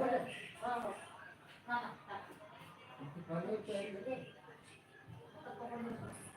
Thank you.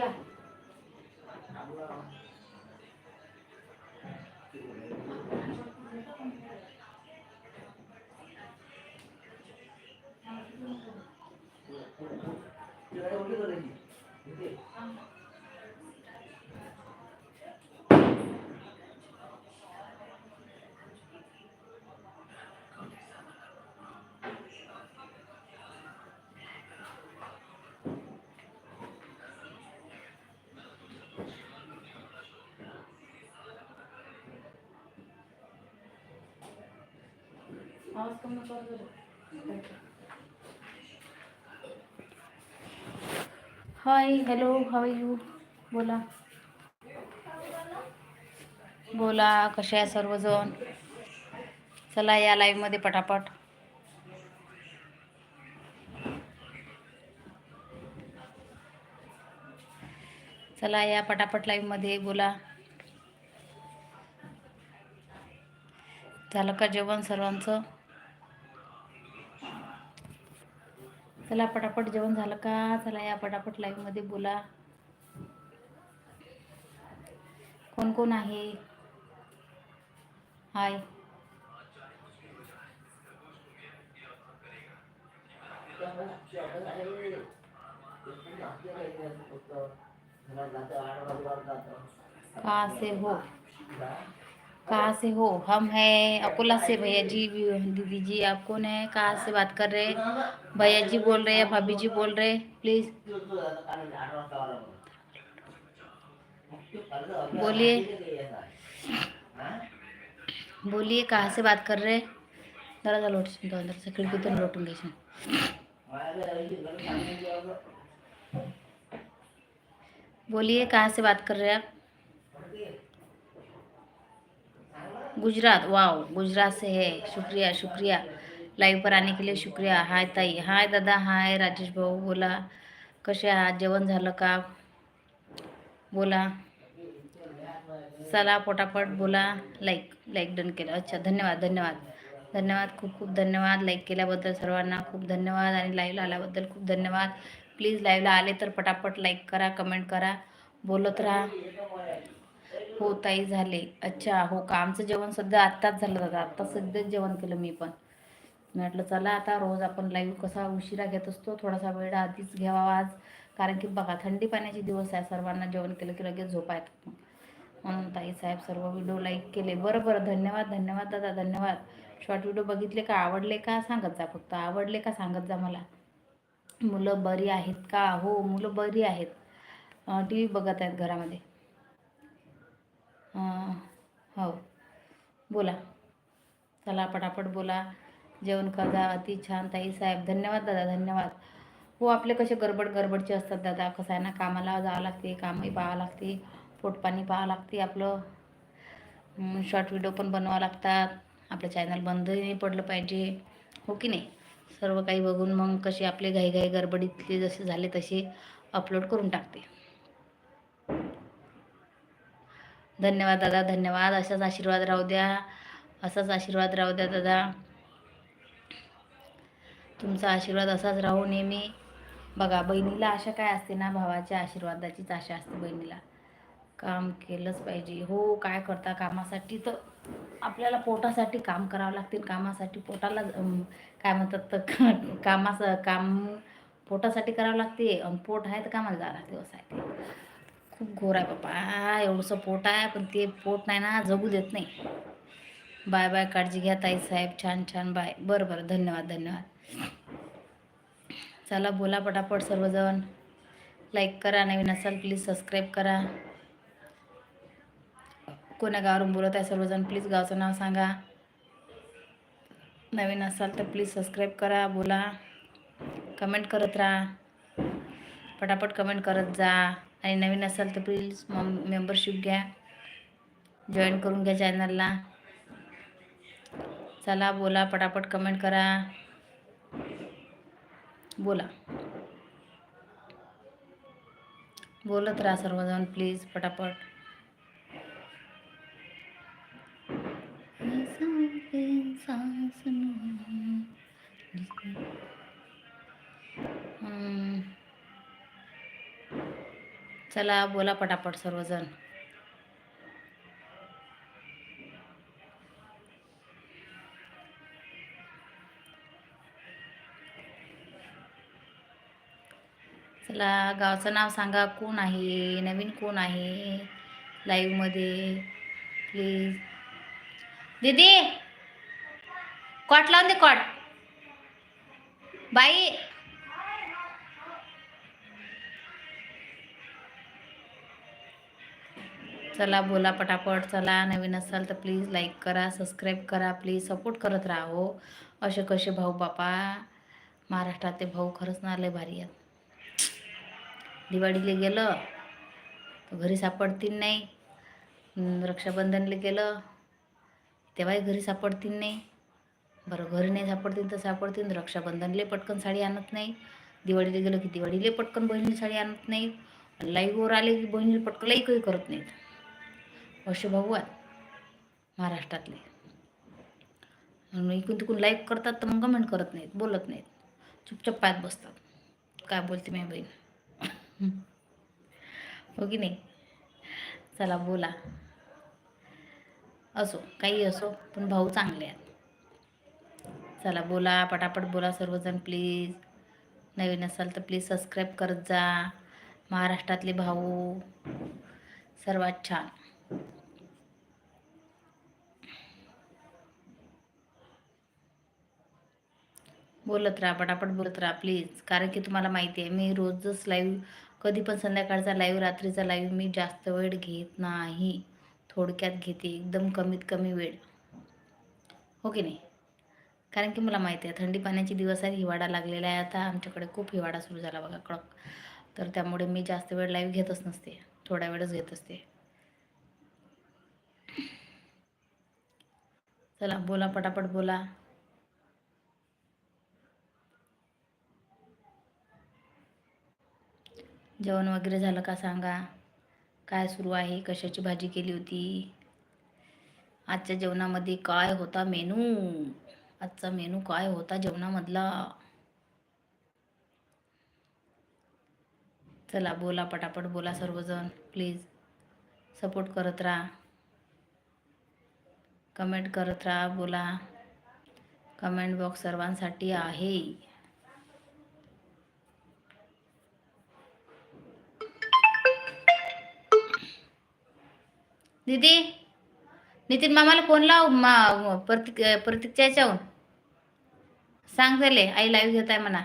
Yeah. आवाज कमी कर हाय हॅलो हाव यू बोला. बोला कसे आहे सर्वजण? चला या लाईव्हमध्ये पटापट. चला या पटापट लाईव्हमध्ये बोला. झालं का जेवण सर्वांचं? चला पटापट जेवण झालं का? चला या पटापट लाईव्हमध्ये बोला. कोण कोण आहे? हाय का से हो. कहाँ से हो? हम हैं अकोला से, भैया जी, दीदी जी, आप कौन है? कहाँ से बात कर रहे हैं? भैया जी बोल रहे हैं, भाभी जी बोल रहे हैं प्लीज़ बोलिए। बोलिए, कहाँ से बात कर रहे जरा लोट दो अंदर से खिड़की तो घ्यायची बोलिए, कहाँ से बात कर रहे हैं आप? गुजरात वाव गुजरात से है शुक्रिया शुक्रिया। लाईव्ह पर आने के लिए शुक्रिया। हाय ताई हाय दादा हाय राजेश भाऊ बोला। कसे आहात? जेवण झालं का? बोला। चला पोटापट बोला. लाईक लाईक डन केलं. अच्छा धन्यवाद धन्यवाद. धन्यवाद खूप खूप धन्यवाद. लाईक केल्याबद्दल सर्वांना खूप धन्यवाद आणि लाईव्हला आल्याबद्दल खूप धन्यवाद. प्लीज लाईव्हला आले तर पटापट लाईक करा कमेंट करा. बोलत राहा. हो ताई झाले. अच्छा हो का? आमचं जेवण सध्या आत्ताच झालं दादा. आत्ता सध्याच जेवण केलं मी पण. म्हटलं चला आता रोज आपण लाईव्ह कसा उशिरा घेत असतो थोडासा वेळ आधीच घ्यावा आज. कारण की बघा थंडी पाण्याचे दिवस आहे. सर्वांना जेवण केलं की लगेच झोपा येतात म्हणून ताई साहेब सर्व व्हिडिओ लाईक केले. बरं बरं. धन्यवाद धन्यवाद दादा धन्यवाद. शॉर्ट व्हिडिओ बघितले का? आवडले का? सांगत जा फक्त. आवडले का? सांगत जा मला. मुलं बरी आहेत का? हो मुलं बरी आहेत. टी व्ही बघत आहेत घरामध्ये. हो. बोला. चला पटापट बोला. जेवण करा. अति छान. ताई साहेब धन्यवाद दादा धन्यवाद. हो आपले कसे गडबड गडबडचे असतात दादा. कसं आहे ना कामाला जावं लागते कामही पाहावं लागते पोटपाणी पाहावं लागते आपलं. शॉर्ट व्हिडिओ पण बनवावं लागतात. आपलं चॅनल बंदही नाही पडलं पाहिजे. हो की नाही? सर्व काही बघून मग कसे आपले घाई घाई गडबडीतले जसे झाले तसे अपलोड करून टाकते. धन्यवाद दादा धन्यवाद. असाच आशीर्वाद राहू द्या. असाच आशीर्वाद राहू द्या दादा. तुमचा आशीर्वाद असाच राहू नेहमी. बघा बहिणीला आशा काय असते ना भावाच्या आशीर्वादाचीच आशा असते बहिणीला. काम केलंच पाहिजे. हो काय करता कामासाठी तर आपल्याला पोटासाठी काम करावं लागते कामासाठी पोटाला काय म्हणतात तर कामाचं काम पोटासाठी करावं लागते. आणि पोट आहे तर कामाला जावं लागते असं आहे खूप घोर आहे बाप्पा एवढंसं पोट आहे पण ते पोट नाही ना जगू देत नाही. बाय बाय काळजी घ्या ताई साहेब. छान छान बाय. बरं बरं. धन्यवाद धन्यवाद. चला बोला पटापट सर्वजण. लाईक करा नवीन असाल प्लीज सबस्क्राईब करा. कोण्या गावावरून बोलत आहे सर्वजण प्लीज गावचं नाव सांगा. नवीन असाल तर प्लीज सबस्क्राईब करा बोला. कमेंट करत राहा. पटापट कमेंट करत जा. आणि नवीन असाल तर प्लीज मेंबरशिप घ्या. जॉईन करून घ्या चॅनलला चला बोला पटापट कमेंट करा. बोला. बोलत राहा सर्वजण प्लीज पटापट. हम्म. चला बोला पटापट सर्वजण. चला गावचं नाव सांगा. कोण आहे? नवीन कोण आहे? लाईव्हमध्ये प्लीज दीदी! कॉट लावून दे कॉट बाई! चला बोला पटापट. चला नवीन असाल तर प्लीज लाईक करा सबस्क्राईब करा. प्लीज सपोर्ट करत राहा. हो असे कसे भाऊ बापा? महाराष्ट्रातले भाऊ खरंच ना लय भारी आहेत. दिवाळीला गेलं घरी सापडतील नाही. रक्षाबंधनला गेलं तेव्हाही घरी सापडतील नाही. बरं घरी नाही सापडतील तर सापडतील. रक्षाबंधनले पटकन साडी आणत नाही. दिवाळीला गेलं की दिवाळीला पटकन बहिणीला साडी आणत नाही. लाईव्हवर आले की बहिणीला पटकन लाईकही करत नाहीत. असे आहेत महाराष्ट्रातले. म्हणून इकडून तिकडून लाईक करतात तर मग कमेंट करत नाहीत बोलत नाहीत. चुपचाप पायात बसतात. काय बोलते मी बहीण? हो की नाही? चला बोला. असो काही असो पण भाऊ चांगले आहेत. चला बोला पटापट बोला सर्वजण प्लीज नवीन असाल तर प्लीज सबस्क्राईब करत जा. महाराष्ट्रातले भाऊ सर्वात छान. बोलत राहा पटापट बोलत राहा प्लीज कारण की तुम्हाला माहिती आहे मी रोजच लाईव्ह कधी पण संध्याकाळचा लाईव्ह रात्रीचा लाईव्ह मी जास्त वेळ घेत नाही. थोडक्यात घेते एकदम कमीत कमी वेळ. हो की नाही? कारण की मला माहिती आहे थंडी पाण्याचे दिवस आहेत हिवाळा लागलेला आहे. आता आमच्याकडे खूप हिवाळा सुरू झाला बघा कडक. तर त्यामुळे मी जास्त वेळ लाईव्ह घेतच नसते. थोड्या वेळच घेत असते. चला बोला पटापट बोला. जेवण वगैरे झालं का सांगा? काय सुरू आहे? कशाची भाजी केली होती? आजच्या जेवणामध्ये काय होता मेनू? आजचा मेनू काय होता जेवणामधला? चला बोला पटापट बोला सर्वजण. प्लीज सपोर्ट करत राहा. कमेंट करत राहा बोला. कमेंट बॉक्स सर्वांसाठी आहे. दीदी नितीन मामाला फोन लाव मा प्रतीक प्रतीकच्या याच्याहून सांग झाले आई लाईव्ह घेत आहे म्हणा.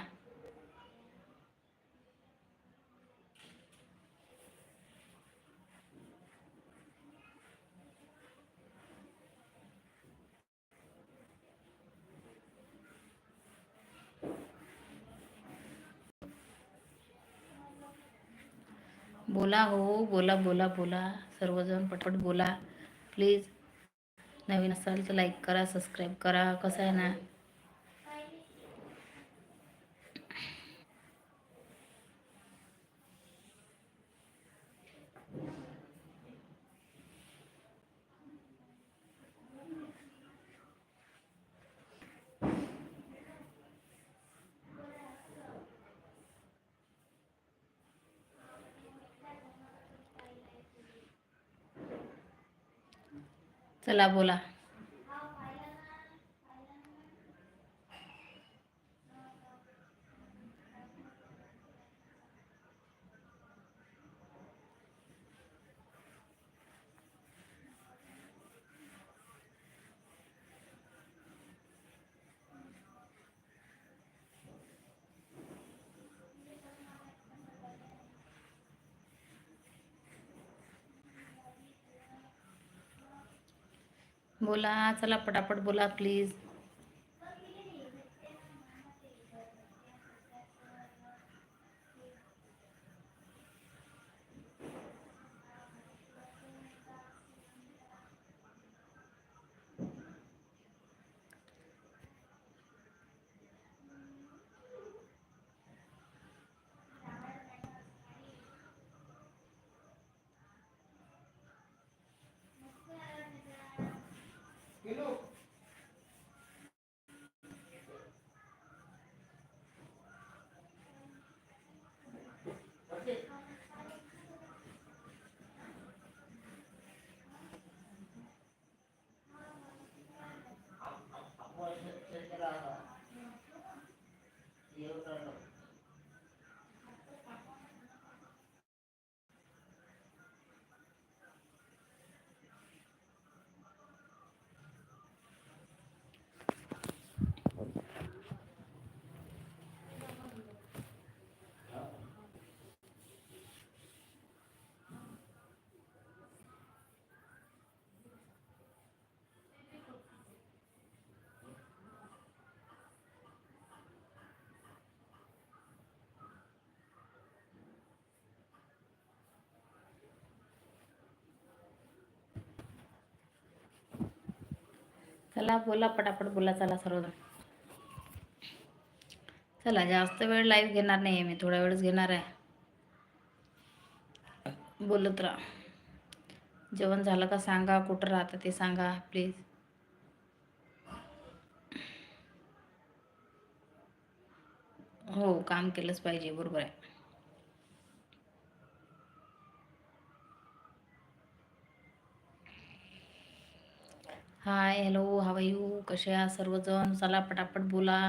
बोला हो बोला बोला बोला. सर्वजण पटपट बोला. प्लीज नवीन असाल तर लाईक करा सबस्क्राईब करा. कसं आहे ना? चला बोला बोला चला पटापट बोला प्लीज चला बोला पटापट बोला चला सर्वजण. चला जास्त वेळ लाईव्ह घेणार नाही मी थोड्या वेळच घेणार आहे. बोलत राहा. जेवण झालं का सांगा कुठं राहतं ते सांगा प्लीज हो काम केलंच पाहिजे बरोबर आहे. हाय हॅलो हवायू कसे आहात सर्वजण? चला पटापट बोला.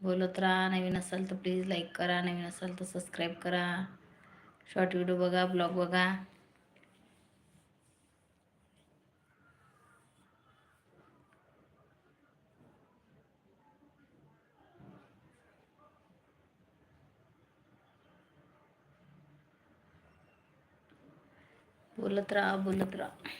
बोलत राहा. नवीन असाल तर प्लीज लाईक करा. नवीन असाल तर सबस्क्राईब करा. शॉर्ट व्हिडिओ बघा ब्लॉग बघा. बोलत राहा बोलत राहा.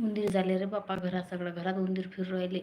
उंदीर झाले रे बापा घरात सगळं घरात उंदीर फिरू राहिले.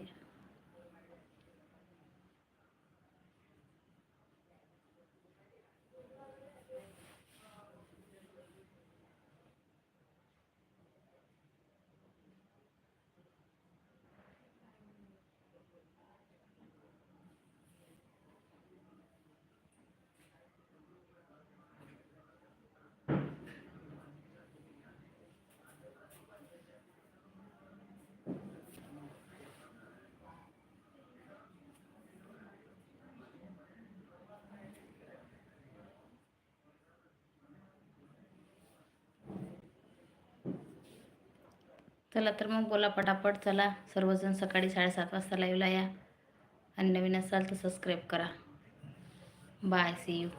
चला तर मग बोला पटापट. चला सर्वजण सकाळी साडेसात वाजता लाईव्हला या. आणि नवीन असाल तर सबस्क्राईब करा. Bye C you